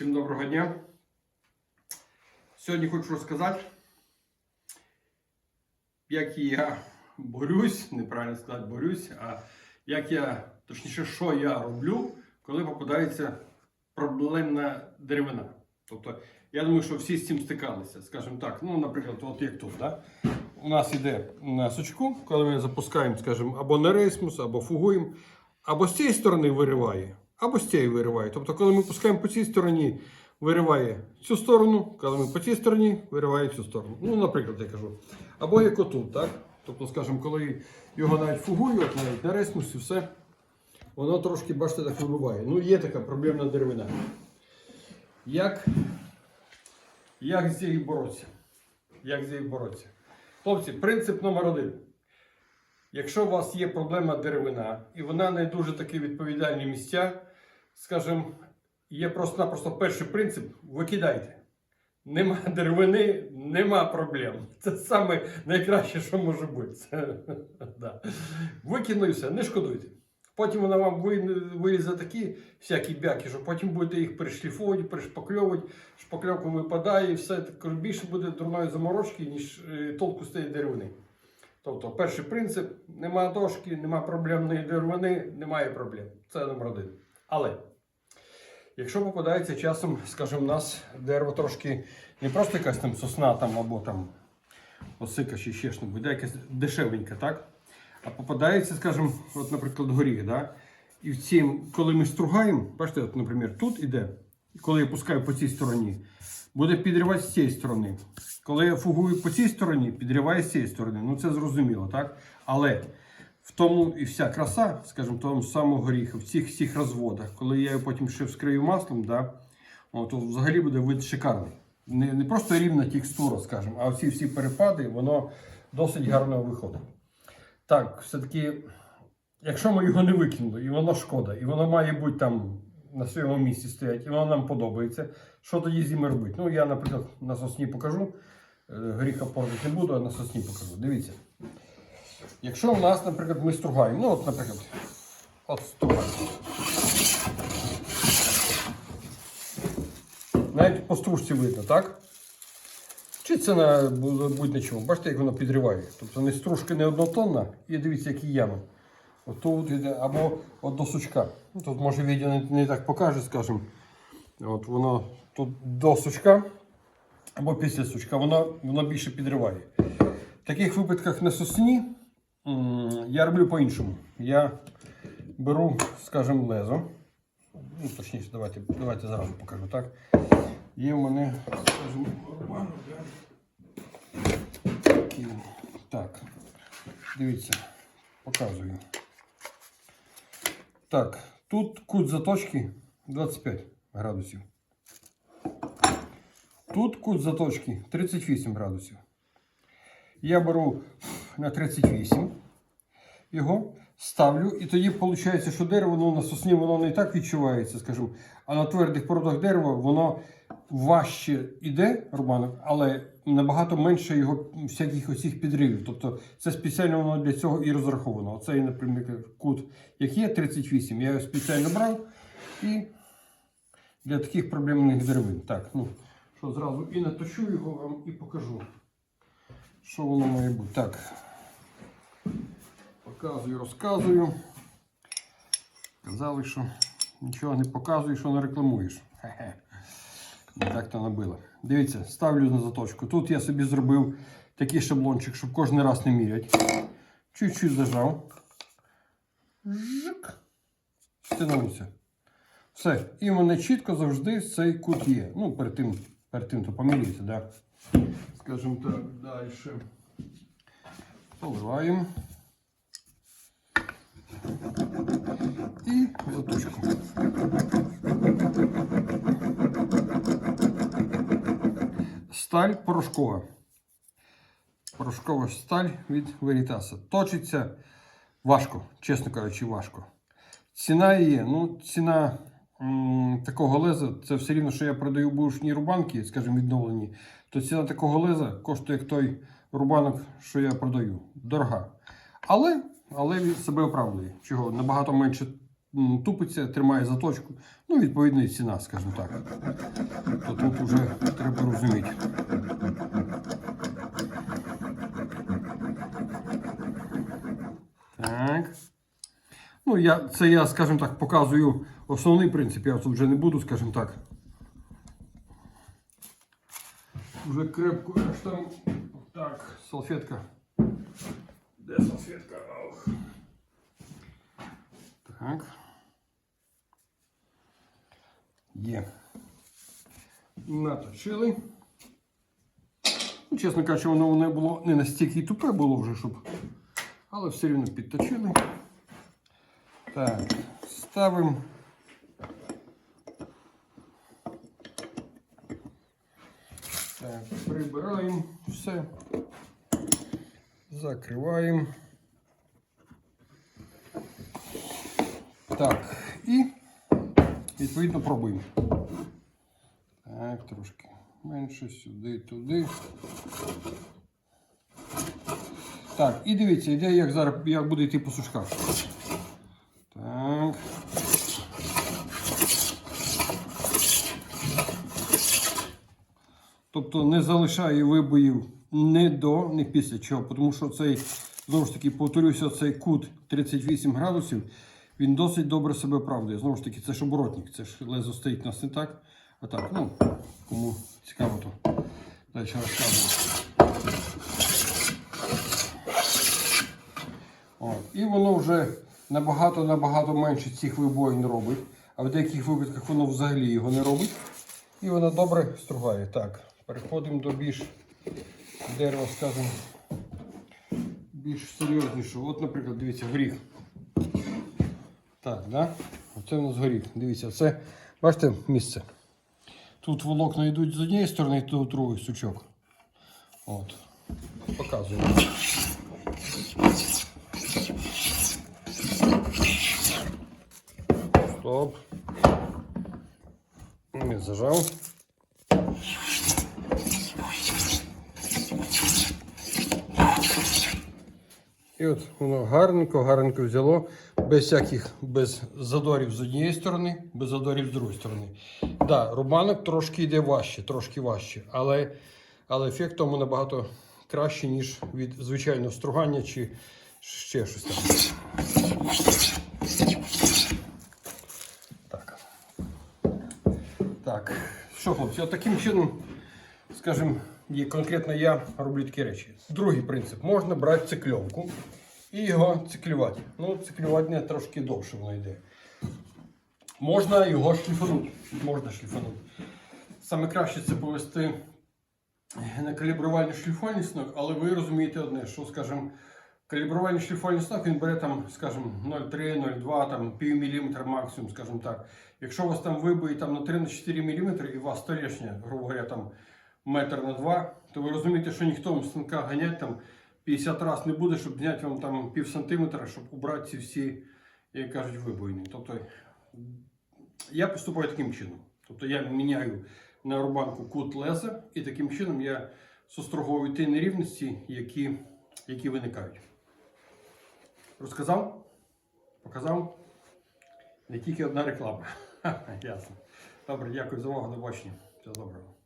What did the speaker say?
Всім доброго дня. Сьогодні хочу розказати, як я борюсь, неправильно сказати борюсь, а як я, точніше, що я роблю, коли попадається проблемна деревина. Тобто, я думаю, що всі з цим стикалися. Скажімо так, ну, наприклад, от як тут. Да? У нас йде на сучку, коли ми запускаємо, скажімо, або на рейсмус, або фугуємо, або з цієї сторони вириває, або з цієї вириває. Тобто, коли ми пускаємо по цій стороні, вириває цю сторону, коли ми по цій стороні, вириває цю сторону. Ну, наприклад, я кажу. Або як отут, так? Тобто, скажімо, коли його навіть фугую, от навіть на рейсмусі, все, воно трошки, бачите, так вибиває. Ну, є така проблемна деревина. Як, як з цією боротися? Як з цією боротися? Хлопці, принцип номер один. Якщо у вас є проблема деревина, і вона не дуже такі відповідальні місця, скажімо, є просто-напросто перший принцип викидайте. Нема деревини, нема проблем. Це саме найкраще, що може бути. Це, да. Викинули все, не шкодуйте. Потім вона вам вилізе такі всякі бяки, що потім будете їх перешліфовувати, перешпакльовувати, шпакльовка випадає і все. Так більше буде дурної заморочки, ніж е, толку з тієї деревини. Тобто, перший принцип: нема дошки, нема проблемної деревини, немає проблем. Це номер один. Але якщо попадається часом, скажімо, у нас дерево трошки не просто якась там сосна там, або там осика чи ще щось, буде якась дешевенька, так? А попадається, скажімо, от, наприклад, горіх, да? І в цім, коли ми стругаємо, бачите, от, наприклад, тут іде, коли я пускаю по цій стороні, буде підривати з цієї сторони. Коли я фугую по цій стороні, підриває з цієї сторони. Ну це зрозуміло, так? Але в тому і вся краса, скажімо, того самого горіха, в цих всіх розводах, коли я його потім ще вскрию маслом, да, то взагалі буде вид шикарний. Не, не просто рівна текстура, скажімо, а всі всі перепади, воно досить гарно виходить. Так, все-таки, якщо ми його не викинули, і воно шкода, і воно має бути там на своєму місці стоять, і воно нам подобається, що тоді з ними робити? Ну, я, наприклад, на сосні покажу. Е, Горіха портити не буду, а на сосні покажу. Дивіться. Якщо у нас, наприклад, ми стругаємо, ну от, наприклад, от стругаємо. Навіть по стружці видно, так? Чи це на будь-на чому? Бачите, як воно підриває. Тобто не стружка не однотонна, і дивіться, які ями. От тут йде, або от до сучка. Ну, тут може відео не, не так покаже, скажімо. От воно тут до сучка або після сучка, воно, воно більше підриває. В таких випадках на сосні я роблю по-іншому. Я беру, скажімо, лезо. Ну, точніше, давайте, давайте зразу покажу, так? Є в мене, скажімо. Так, дивіться, показую. Так, тут кут заточки 25 градусів. Тут кут заточки 38 градусів. Я беру на 38 його, ставлю, і тоді виходить, що дерево ну, на сосні воно не так відчувається, скажімо, а на твердих породах дерева воно важче йде, рубанок, але набагато менше його всяких оцих підривів. Тобто це спеціально воно для цього і розраховано. Оцей, наприклад, кут, як є 38, я його спеціально брав і для таких проблемних деревин. Так, ну, що зразу і наточу його вам і покажу, що воно має бути. Так. Показую, розказую. Казали, що нічого не показуєш, що не рекламуєш. Хе-хе. Так то набило. Дивіться, ставлю на заточку. Тут я собі зробив такий шаблончик, щоб кожен раз не міряти. Чуть-чуть зажав. Жик. Стягнувся. Все. І в мене чітко завжди цей кут є. Ну, перед тим, перед тим то поміряйте, да? Скажімо так, далі. Поливаємо. І заточку. Сталь порошкова. Порошкова сталь від Veritas. Точиться важко, чесно кажучи, важко. Ціна її, ну, ціна такого леза, це все рівно, що я продаю бушні рубанки, скажімо, відновлені, то ціна такого леза коштує як той рубанок, що я продаю. Дорога. Але, але він себе оправдує. Чого? Набагато менше тупиться, тримає заточку. Ну, відповідно, ціна, скажімо так. То тут вже треба розуміти. Так. Ну, я, це я, скажімо так, показую основний принцип. Я тут вже не буду, скажімо так. Уже крепко аж там. Так, салфетка. Де салфетка? Ох. Так. Є. Наточили. Ну, чесно кажучи, воно не було не настільки і тупе було вже, щоб. Але все рівно підточили. Так, ставимо. Так, прибираємо все. Закриваємо. Так, і відповідно пробуємо. Так, трошки менше сюди, туди. Так, і дивіться, ідея, як зараз як буде йти по сушках. Тобто не залишає вибоїв не до, не після чого, тому що цей, знову ж таки, повторюся, цей кут 38 градусів, він досить добре себе оправдує. Знову ж таки, це ж оборотник, це ж лезо стоїть у нас не так. А так, ну, кому цікаво, то далі розказую. От. І воно вже набагато-набагато менше цих вибоїн робить, а в деяких випадках воно взагалі його не робить. І воно добре стругає. Так, переходимо до більш дерева, скажімо, більш серйознішого. От, наприклад, дивіться, горіх. Так, да? Оце у нас горіх. Дивіться, це, бачите, місце. Тут волокна йдуть з однієї сторони, тут другий сучок. От. Показую. Стоп. Не зажав. І от воно гарненько, гарненько взяло, без всяких, без задорів з однієї сторони, без задорів з другої сторони. Так, да, рубанок трошки йде важче, трошки важче, але, але ефект тому набагато краще, ніж від звичайного стругання чи ще щось там. Так. Так, що, хлопці, таким чином, скажімо, є конкретно я роблю такі речі. Другий принцип. Можна брати цикльовку і його циклювати. Ну, циклювання трошки довше воно йде. Можна його шліфанути. Можна шліфанути. Саме краще це повести на калібрувальний шліфувальний станок, але ви розумієте одне, що, скажімо, калібрувальний шліфувальний станок він бере там, скажімо, 0,3, 0,2, там пів міліметра максимум, скажімо так. Якщо у вас там вибої там на 3-4 мм і у вас столешня, грубо говоря, там метр на 2, то ви розумієте, що ніхто вам станка ганять там 50 разів не буде, щоб зняти вам там пів сантиметра, щоб убрати ці всі, як кажуть, вибоїни. Тобто я поступаю таким чином. Тобто я міняю на рубанку кут леза і таким чином я состроговую ті нерівності, які, які виникають. Розказав? Показав? Не тільки одна реклама. Ясно. Добре, дякую за увагу. До бачення. Всього доброго.